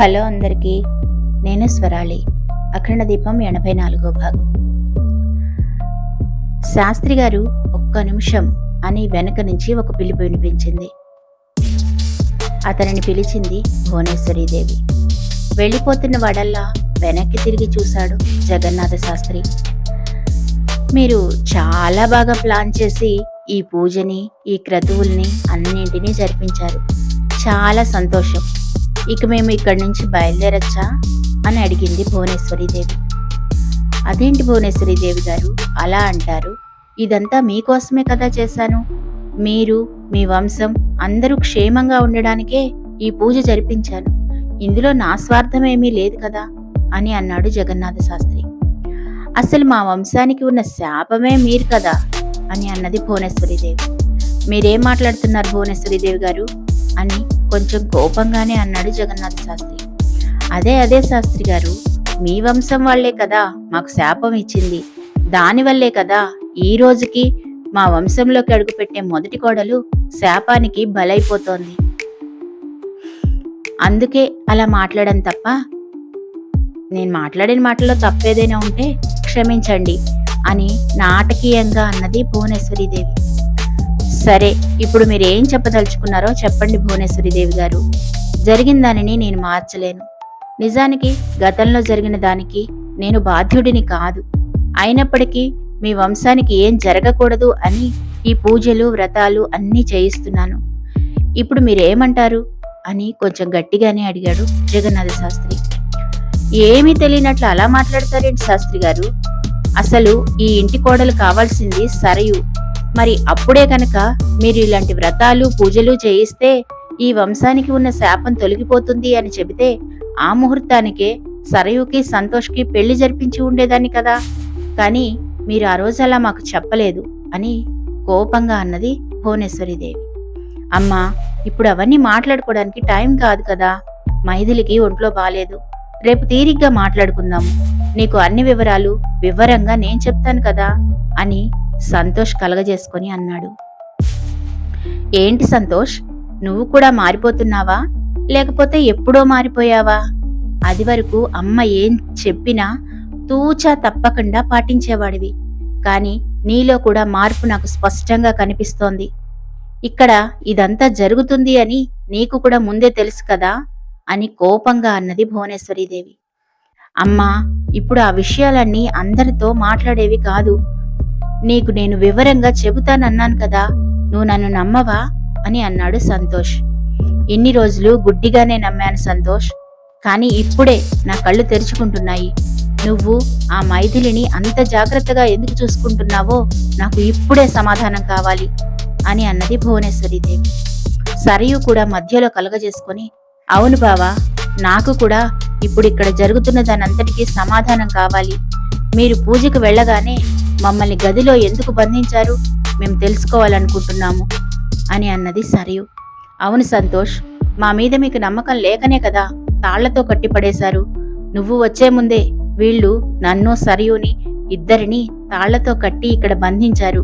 Hello అందరికీ నేను స్వరాళి అఖండ దీపం ఎనభై నాలుగో భాగం. శాస్త్రి గారు ఒక్క నిమిషం అని వెనక నుంచి ఒక పిలుపు వినిపించింది. అతనిని పిలిచింది భువనేశ్వరీదేవి వెళ్ళిపోతున్న వాడల్లా వెనక్కి తిరిగి చూశాడు జగన్నాథ శాస్త్రి. మీరు చాలా బాగా ప్లాన్ చేసి ఈ పూజని ఈ క్రతువుల్ని అన్నింటినీ జరిపించారు. చాలా సంతోషం. ఇక మేము ఇక్కడి నుంచి బయలుదేరచ్చా? అని అడిగింది భువనేశ్వరీదేవి. అదేంటి భువనేశ్వరీదేవి గారు? అలా అంటారు. ఇదంతా మీకోసమే కదా చేశాను. మీరు మీ వంశం అందరూ క్షేమంగా ఉండడానికే ఈ పూజ జరిపించాను. ఇందులో నా స్వార్థమేమీ లేదు కదా? అని అన్నాడు జగన్నాథ శాస్త్రి. అసలు మా వంశానికి ఉన్న శాపమే మీరు కదా? అని అన్నది భువనేశ్వరీదేవి. మీరేం మాట్లాడుతున్నారు భువనేశ్వరీదేవి గారు? అని కొంచెం కోపంగానే అన్నాడు జగన్నాథ శాస్త్రి. అదే అదే శాస్త్రి గారు మీ వంశం వాళ్ళే కదా మాకు శాపం ఇచ్చింది. దానివల్లే కదా ఈ రోజుకి మా వంశంలోకి అడుగుపెట్టే మొదటి కోడలు శాపానికి బలైపోతోంది. అందుకే అలా మాట్లాడడం తప్ప నేను మాట్లాడిన మాటల్లో తప్పేదైనా ఉంటే క్షమించండి అని నాటకీయంగా అన్నది భువనేశ్వరీదేవి. సరే ఇప్పుడు మీరు ఏం చెప్పదలుచుకున్నారో చెప్పండి భువనేశ్వరిదేవి గారు. జరిగిన దానిని నేను మార్చలేను. నిజానికి గతంలో జరిగిన దానికి నేను బాధ్యుడిని కాదు. అయినప్పటికీ మీ వంశానికి ఏం జరగకూడదు అని ఈ పూజలు వ్రతాలు అన్నీ చేయిస్తున్నాను. ఇప్పుడు మీరేమంటారు? అని కొంచెం గట్టిగానే అడిగాడు జగన్నాథ శాస్త్రి. ఏమీ తెలియనట్లు అలా మాట్లాడతారేంటి శాస్త్రి గారు? అసలు ఈ ఇంటి కోడలు కావాల్సింది సరయు. మరి అప్పుడే కనుక మీరు ఇలాంటి వ్రతాలు పూజలు చేయిస్తే ఈ వంశానికి ఉన్న శాపం తొలగిపోతుంది అని చెబితే ఆ ముహూర్తానికే సరయుకి సంతోష్కి పెళ్ళి జరిపించి ఉండేదాన్ని కదా. కానీ మీరు ఆ రోజు అలా మాకు చెప్పలేదు అని కోపంగా అన్నది భువనేశ్వరీదేవి అమ్మా ఇప్పుడు అవన్నీ మాట్లాడుకోవడానికి టైం కాదు కదా. మైథిలికి ఒంట్లో బాలేదు. రేపు తీరిగ్గా మాట్లాడుకుందాము నీకు అన్ని వివరాలు వివరంగా నేను చెప్తాను కదా అని సంతోష్ కలగజేసుకొని అన్నాడు. ఏంటి సంతోష్? నువ్వు కూడా మారిపోతున్నావా? లేకపోతే ఎప్పుడో మారిపోయావా? అది వరకు అమ్మ ఏం చెప్పినా తూచా తప్పకుండా పాటించేవాడివి. కానీ నీలో కూడా మార్పు నాకు స్పష్టంగా కనిపిస్తోంది. ఇక్కడ ఇదంతా జరుగుతుంది అని నీకు కూడా ముందే తెలుసు కదా అని కోపంగా అన్నది భువనేశ్వరీదేవి. అమ్మా ఇప్పుడు ఆ విషయాలన్నీ అందరితో మాట్లాడేవి కాదు. నీకు నేను వివరంగా చెబుతానన్నాను కదా నువ్వు నన్ను నమ్మవా? అని అన్నాడు సంతోష్. ఇన్ని రోజులు గుడ్డిగానే నమ్మాను సంతోష్. కానీ ఇప్పుడే నా కళ్ళు తెరుచుకుంటున్నాయి. నువ్వు ఆ మైథిలిని అంత జాగ్రత్తగా ఎందుకు చూసుకుంటున్నావో నాకు ఇప్పుడే సమాధానం కావాలి అని అన్నది భువనేశ్వరీదేవి సరయు కూడా మధ్యలో కలగజేసుకొని అవును బావా నాకు కూడా ఇప్పుడు ఇక్కడ జరుగుతున్న దానంతటికీ సమాధానం కావాలి. మీరు పూజకు వెళ్ళగానే మమ్మల్ని గదిలో ఎందుకు బంధించారు? మేము తెలుసుకోవాలనుకుంటున్నాము అని అన్నది సరియు. అవును సంతోష్ మా మీద మీకు నమ్మకం లేకనే కదా తాళ్ళతో కట్టిపడేశారు. నువ్వు వచ్చే ముందే వీళ్ళు నన్ను సరియుని ఇద్దరిని తాళ్ళతో కట్టి ఇక్కడ బంధించారు.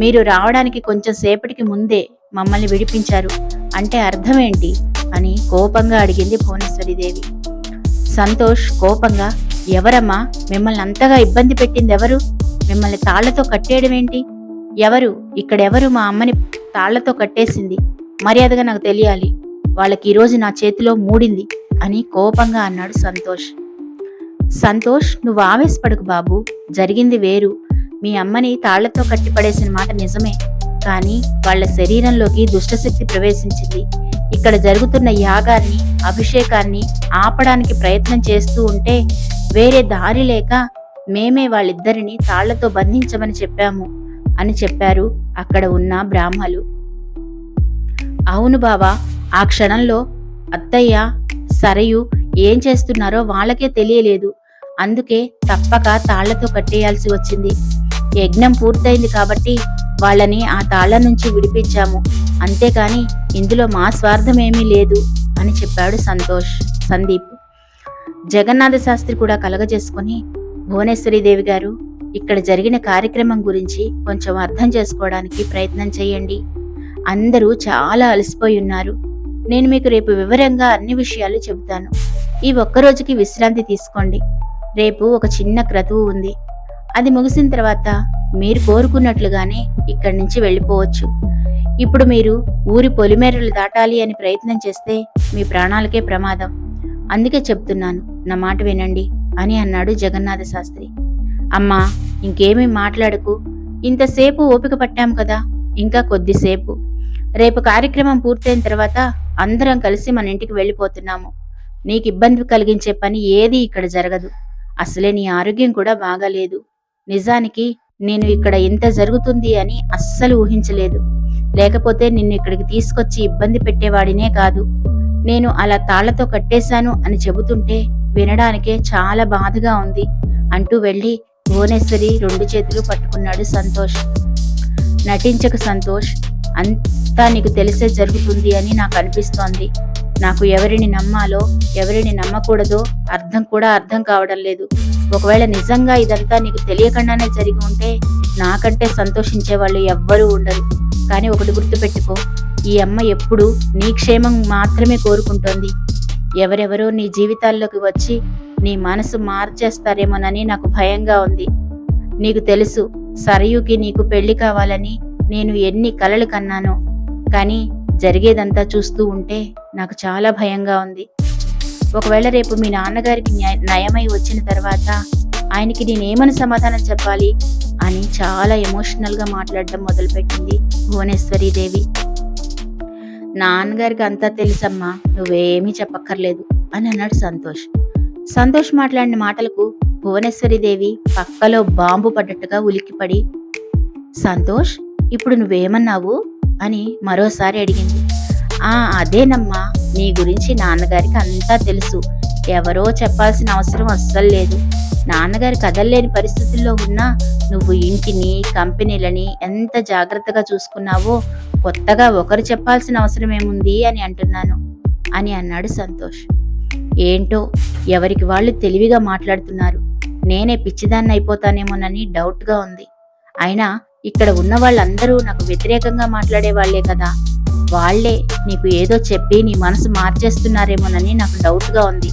మీరు రావడానికి కొంచెం సేపటికి ముందే మమ్మల్ని విడిపించారు. అంటే అర్థమేంటి అని కోపంగా అడిగింది భువనేశ్వరిదేవి సంతోష్ కోపంగా ఎవరమ్మా మిమ్మల్ని అంతగా ఇబ్బంది పెట్టింది ఎవరు మిమ్మల్ని తాళ్ళతో కట్టేయడం ఏంటి? ఎవరు? ఇక్కడెవరు మా అమ్మని తాళ్ళతో కట్టేసింది? మర్యాదగా నాకు తెలియాలి. వాళ్ళకి ఈరోజు నా చేతిలో మూడింది అని కోపంగా అన్నాడు సంతోష్. సంతోష్ నువ్వు ఆవేశపడకు బాబు. జరిగింది వేరు. మీ అమ్మని తాళ్ళతో కట్టిపడేసిన మాట నిజమే. కానీ వాళ్ళ శరీరంలోకి దుష్టశక్తి ప్రవేశించింది. ఇక్కడ జరుగుతున్న యాగాన్ని అభిషేకాన్ని ఆపడానికి ప్రయత్నం చేస్తూ ఉంటే వేరే దారి లేక మేమే వాళ్ళిద్దరిని తాళ్ళతో బంధించమని చెప్పాము అని చెప్పారు అక్కడ ఉన్న బ్రాహ్మలు. అవును బావా ఆ క్షణంలో అత్తయ్య సరయు ఏం చేస్తున్నారో వాళ్ళకే తెలియలేదు. అందుకే తప్పక తాళ్ళతో కట్టేయాల్సి వచ్చింది. యజ్ఞం పూర్తయింది కాబట్టి వాళ్ళని ఆ తాళ్ళ నుంచి విడిపించాము. అంతేకాని ఇందులో మా స్వార్థమేమీ లేదు అని చెప్పాడు సంతోష్ సందీప్. జగన్నాథ శాస్త్రి కూడా కలగజేసుకుని భువనేశ్వరీదేవి గారు ఇక్కడ జరిగిన కార్యక్రమం గురించి కొంచెం అర్థం చేసుకోవడానికి ప్రయత్నం చేయండి. అందరూ చాలా అలసిపోయి ఉన్నారు. నేను మీకు రేపు వివరంగా అన్ని విషయాలు చెబుతాను. ఈ ఒక్క రోజుకి విశ్రాంతి తీసుకోండి. రేపు ఒక చిన్న క్రతువు ఉంది. అది ముగిసిన తర్వాత మీరు కోరుకున్నట్లుగానే ఇక్కడి నుంచి వెళ్ళిపోవచ్చు. ఇప్పుడు మీరు ఊరి పొలిమేరలు దాటాలి అని ప్రయత్నం చేస్తే మీ ప్రాణాలకే ప్రమాదం. అందుకే చెప్తున్నాను నా మాట వినండి. అని అన్నాడు జగన్నాథ శాస్త్రి. అమ్మా ఇంకేమీ మాట్లాడకు. ఇంతసేపు ఓపిక పట్టాం కదా ఇంకా కొద్దిసేపు. రేపు కార్యక్రమం పూర్తయిన తర్వాత అందరం కలిసి మన ఇంటికి వెళ్ళిపోతున్నాము. నీకు ఇబ్బంది కలిగించే పని ఏది ఇక్కడ జరగదు. అసలే నీ ఆరోగ్యం కూడా బాగాలేదు. నిజానికి నేను ఇక్కడ ఇంత జరుగుతుంది అని అస్సలు ఊహించలేదు. లేకపోతే నిన్ను ఇక్కడికి తీసుకొచ్చి ఇబ్బంది పెట్టేవాడినే కాదు. నేను అలా తాళ్ళతో కట్టేశాను అని చెబుతుంటే వినడానికే చాలా బాధగా ఉంది అంటూ వెళ్ళి భువనేశ్వరి రెండు చేతులు పట్టుకున్నాడు సంతోష్. నటించక సంతోష్ అంతా నీకు తెలిసే జరుగుతుంది అని నాకు అనిపిస్తోంది. నాకు ఎవరిని నమ్మాలో ఎవరిని నమ్మకూడదో అర్థం కూడా అర్థం కావడం లేదు. ఒకవేళ నిజంగా ఇదంతా నీకు తెలియకుండానే జరిగి ఉంటే నాకంటే సంతోషించే వాళ్ళు ఎవ్వరూ ఉండరు. కానీ ఒకటి గుర్తుపెట్టుకో ఈ అమ్మ ఎప్పుడు నీ క్షేమం మాత్రమే కోరుకుంటోంది. ఎవరెవరో నీ జీవితాల్లోకి వచ్చి నీ మనసు మార్చేస్తారేమోనని నాకు భయంగా ఉంది. నీకు తెలుసు సరయుకి నీకు పెళ్ళి కావాలని నేను ఎన్ని కలలు కన్నానో. కానీ జరిగేదంతా చూస్తూ ఉంటే నాకు చాలా భయంగా ఉంది. ఒకవేళ రేపు మీ నాన్నగారికి నయమై వచ్చిన తర్వాత ఆయనకి నేనేమని సమాధానం చెప్పాలి అని చాలా ఎమోషనల్గా మాట్లాడడం మొదలుపెట్టింది భువనేశ్వరీదేవి. దేవి నాన్నగారికి అంతా తెలుసమ్మా నువ్వేమీ చెప్పక్కర్లేదు అని అన్నాడు సంతోష్. సంతోష్ మాట్లాడిన మాటలకు భువనేశ్వరిదేవి పక్కలో బాంబు పడ్డట్టుగా ఉలిక్కిపడి సంతోష్ ఇప్పుడు నువ్వేమన్నావు? అని మరోసారి అడిగింది. ఆ అదేనమ్మా నీ గురించి నాన్నగారికి అంతా తెలుసు. ఎవరో చెప్పాల్సిన అవసరం అస్సలు లేదు. నాన్నగారి కదల్లేని పరిస్థితుల్లో ఉన్నా నువ్వు ఇంటిని కంపెనీలని ఎంత జాగ్రత్తగా చూసుకున్నావో కొత్తగా ఒకరు చెప్పాల్సిన అవసరం ఏముంది అని అంటున్నాను అని అన్నాడు సంతోష్. ఏంటో ఎవరికి వాళ్ళు తెలివిగా మాట్లాడుతున్నారు. నేనే పిచ్చిదాన్ని అయిపోతానేమోనని డౌట్గా ఉంది. అయినా ఇక్కడ ఉన్న వాళ్ళందరూ నాకు వ్యతిరేకంగా మాట్లాడే వాళ్ళే కదా. వాళ్ళే నీకు ఏదో చెప్పి నీ మనసు మార్చేస్తున్నారేమోనని నాకు డౌట్గా ఉంది.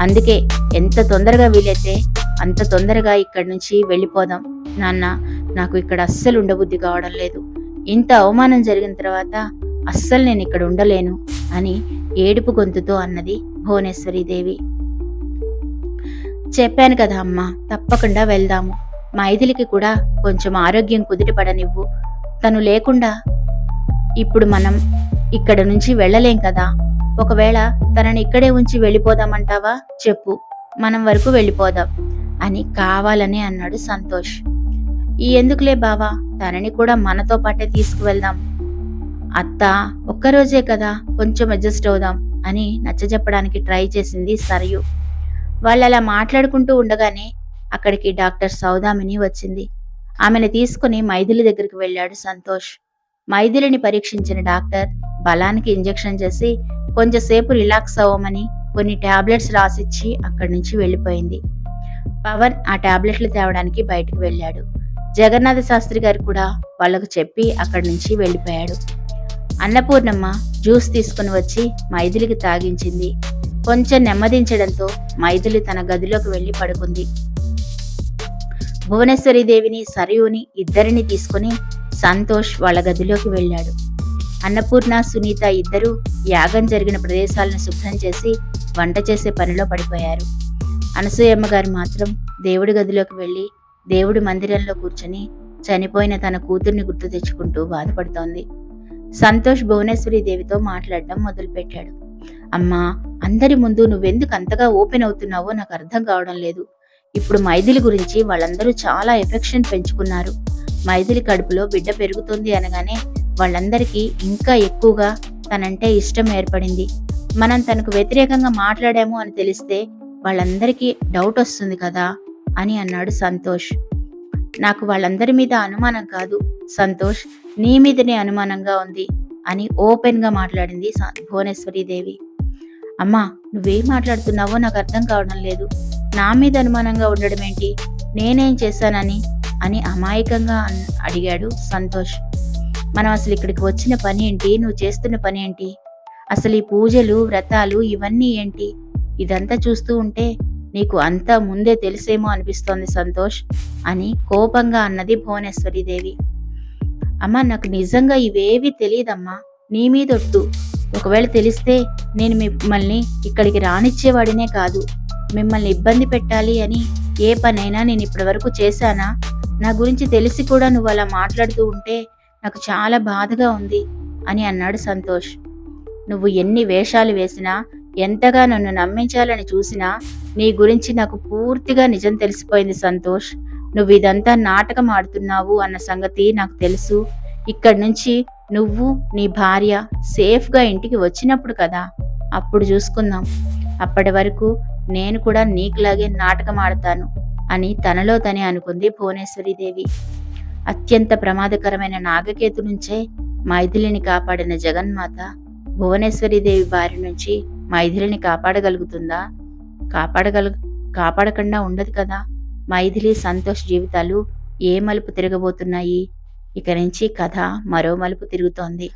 అందుకే ఎంత తొందరగా వీలైతే అంత తొందరగా ఇక్కడి నుంచి వెళ్ళిపోదాం. నాన్న నాకు ఇక్కడ అస్సలు ఉండబుద్ధి కావడం లేదు. ఇంత అవమానం జరిగిన తర్వాత అస్సలు నేను ఇక్కడ ఉండలేను అని ఏడుపు గొంతుతో అన్నది భువనేశ్వరి దేవి. చెప్పాను కదా అమ్మా తప్పకుండా వెళ్దాము. మైథిలికి కూడా కొంచెం ఆరోగ్యం కుదిరిపడనివ్వు తను లేకుండా ఇప్పుడు మనం ఇక్కడ నుంచి వెళ్ళలేం కదా. ఒకవేళ తనని ఇక్కడే ఉంచి వెళ్ళిపోదామంటావా? చెప్పు మనం వరకు వెళ్ళిపోదాం అని కావాలని అన్నాడు సంతోష్. ఈ ఎందుకులే బావా? తనని కూడా మనతో పాటే తీసుకువెళ్దాం. అత్త ఒక్కరోజే కదా కొంచెం అడ్జస్ట్ అవుదాం అని నచ్చజెప్పడానికి ట్రై చేసింది సరయు. వాళ్ళు అలా మాట్లాడుకుంటూ ఉండగానే అక్కడికి డాక్టర్ సౌదామిని వచ్చింది. ఆమెను తీసుకుని మైథిలి దగ్గరికి వెళ్ళాడు సంతోష్. మైథిలిని పరీక్షించిన డాక్టర్ బలానికి ఇంజెక్షన్ చేసి కొంచెంసేపు రిలాక్స్ అవ్వమని కొన్ని టాబ్లెట్స్ రాసిచ్చి అక్కడి నుంచి వెళ్ళిపోయింది. పవన్ ఆ టాబ్లెట్లు తేవడానికి బయటకు వెళ్ళాడు. జగన్నాథ శాస్త్రి గారు కూడా వాళ్ళకు చెప్పి అక్కడి నుంచి వెళ్ళిపోయాడు. అన్నపూర్ణమ్మ జ్యూస్ తీసుకుని వచ్చి మైథిలికి తాగించింది. కొంచెం నెమ్మదించడంతో మైథిలి తన గదిలోకి వెళ్ళి పడుకుంది. భువనేశ్వరి దేవిని సరయుని ఇద్దరిని తీసుకుని సంతోష్ వాళ్ళ గదిలోకి వెళ్ళాడు. అన్నపూర్ణ సునీత ఇద్దరూ యాగం జరిగిన ప్రదేశాలను శుభ్రం చేసి వంట చేసే పనిలో పడిపోయారు. అనసూయమ్మ గారు మాత్రం దేవుడి గదిలోకి వెళ్ళి దేవుడి మందిరంలో కూర్చొని చనిపోయిన తన కూతుర్ని గుర్తు తెచ్చుకుంటూ బాధపడుతోంది. సంతోష్ భువనేశ్వరి దేవితో మాట్లాడడం మొదలుపెట్టాడు. అమ్మా అందరి ముందు నువ్వెందుకు అంతగా ఓపెన్ అవుతున్నావో నాకు అర్థం కావడం లేదు. ఇప్పుడు మైథిలి గురించి వాళ్ళందరూ చాలా ఎఫెక్షన్ పెంచుకున్నారు. మైథిలి కడుపులో బిడ్డ పెరుగుతుంది అనగానే వాళ్ళందరికీ ఇంకా ఎక్కువగా తనంటే ఇష్టం ఏర్పడింది. మనం తనకు వ్యతిరేకంగా మాట్లాడాము అని తెలిస్తే వాళ్ళందరికీ డౌట్ వస్తుంది కదా! అని అన్నాడు సంతోష్. నాకు వాళ్ళందరి మీద అనుమానం కాదు సంతోష్ నీ మీదనే అనుమానంగా ఉంది అని ఓపెన్గా మాట్లాడింది భువనేశ్వరీదేవి అమ్మా నువ్వేం మాట్లాడుతున్నావో నాకు అర్థం కావడం లేదు. నా మీద అనుమానంగా ఉండడం ఏంటి? నేనేం చేశానని? అని అమాయకంగా అడిగాడు సంతోష్. మనం అసలు ఇక్కడికి వచ్చిన పని ఏంటి? నువ్వు చేస్తున్న పని ఏంటి? అసలు ఈ పూజలు వ్రతాలు ఇవన్నీ ఏంటి? ఇదంతా చూస్తూ ఉంటే నీకు అంతా ముందే తెలిసేమో అనిపిస్తోంది సంతోష్ అని కోపంగా అన్నది భువనేశ్వరీదేవి అమ్మా నాకు నిజంగా ఇవేవి తెలియదమ్మా నీ మీదొట్టు ఒకవేళ తెలిస్తే నేను మిమ్మల్ని ఇక్కడికి రానిచ్చేవాడినే కాదు. మిమ్మల్ని ఇబ్బంది పెట్టాలి అని ఏ పనైనా నేను ఇప్పటివరకు చేశానా? నా గురించి తెలిసి కూడా నువ్వు అలా మాట్లాడుతూ ఉంటే నాకు చాలా బాధగా ఉంది అని అన్నాడు సంతోష్. నువ్వు ఎన్ని వేషాలు వేసినా ఎంతగా నన్ను నమ్మించాలని చూసినా నీ గురించి నాకు పూర్తిగా నిజం తెలిసిపోయింది సంతోష్. నువ్వు ఇదంతా నాటకం ఆడుతున్నావు అన్న సంగతి నాకు తెలుసు. ఇక్కడి నుంచి నువ్వు నీ భార్య సేఫ్గా ఇంటికి వచ్చినప్పుడు కదా? అప్పుడు చూసుకుందాం. అప్పటి వరకు నేను కూడా నీకులాగే నాటకం ఆడతాను అని తనలో తనే అనుకుంది భువనేశ్వరీదేవి అత్యంత ప్రమాదకరమైన నాగకేతు నుంచే మైథిలిని కాపాడిన జగన్మాత భువనేశ్వరీదేవి బారి నుంచి మైథిలిని కాపాడగలుగుతుందా? కాపాడగల కాపాడకుండా ఉండదు కదా? మైథిలి సంతోష్ జీవితాలు ఏ మలుపు తిరగబోతున్నాయి? ఇక నుంచి కథ మరో మలుపు తిరుగుతోంది.